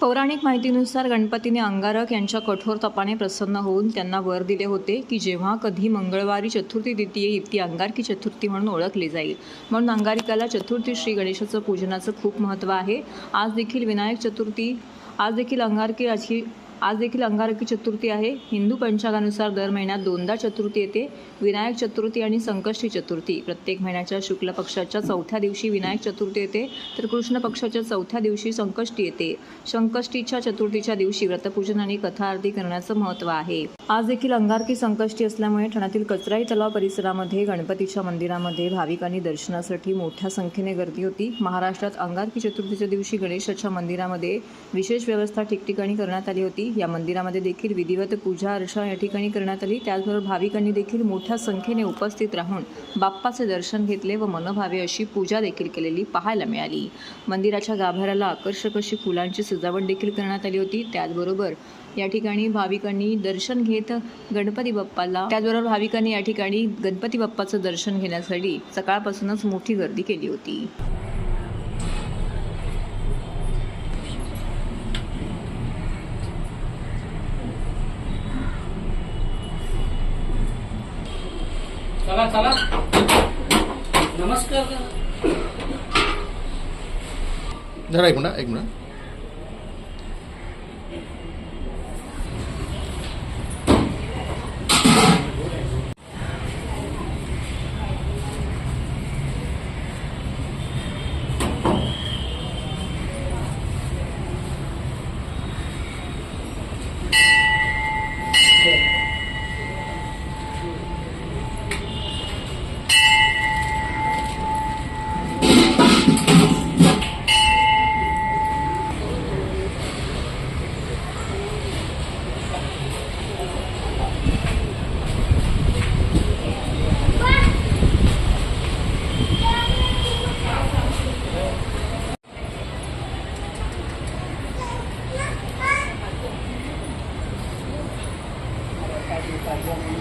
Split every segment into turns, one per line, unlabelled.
पौराणिक माहितीनुसार गणपतीने अंगारक यांच्या कठोर तपाने प्रसन्न होऊन त्यांना वर दिले होते की जेव्हा कधी मंगळवारी चतुर्थी तिथी येईल ती अंगारकी चतुर्थी म्हणून ओळखली जाईल. म्हणून अंगारिकाला चतुर्थी श्री गणेशाचं पूजनाचं खूप महत्त्व आहे. आज देखील विनायक चतुर्थी आज देखील अंगारकी अशी आज देखील अंगारकी चतुर्थी आहे. हिंदू पंचांगानुसार दर महिन्यात दोनदा चतुर्थी येते. विनायक चतुर्थी आणि संकष्टी चतुर्थी. प्रत्येक महिन्याच्या शुक्ल पक्षाच्या चौथ्या दिवशी विनायक चतुर्थी येते तर कृष्ण पक्षाच्या चौथ्या दिवशी संकष्टी येते. संकष्टीच्या चतुर्थीच्या दिवशी व्रतपूजन आणि कथा आरती करण्याचं महत्त्व आहे. आज देखील अंगारकी संकष्टी असल्यामुळे ठाण्यातील कचराई तलाव परिसरामध्ये गणपतीच्या मंदिरामध्ये भाविकांनी दर्शनासाठी मोठ्या संख्येने गर्दी होती. महाराष्ट्रात अंगारकी चतुर्थीच्या दिवशी गणेशाच्या मंदिरामध्ये विशेष व्यवस्था ठिकठिकाणी करण्यात आली होती. या मंदिरामध्ये देखील विधिवत पूजा अर्चा या ठिकाणी करण्यात आली. त्याचबरोबर भाविकांनी देखील मोठ्या संख्येने उपस्थित राहून बाप्पाचे दर्शन घेतले व मनोभावे अशी पूजा देखील केलेली पाहायला मिळाली. मंदिराच्या गाभाऱ्याला आकर्षक अशी फुलांची सजावट देखील करण्यात आली होती. त्याचबरोबर या ठिकाणी भाविकांनी दर्शन घेत गणपती बाप्पाला त्याचबरोबर भाविकांनी या ठिकाणी गणपती बाप्पाचं दर्शन घेण्यासाठी सकाळपासूनच मोठी गर्दी केली होती.
चला चला नमस्कार करा.
जरा एक मिनिट एक मिनिट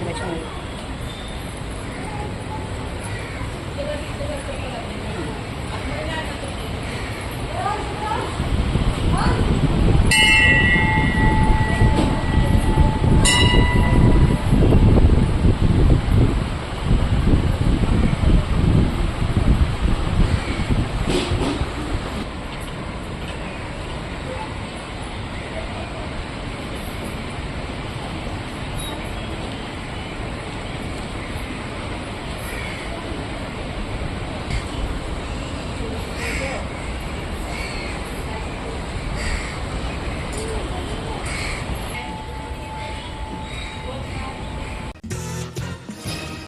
Thank you.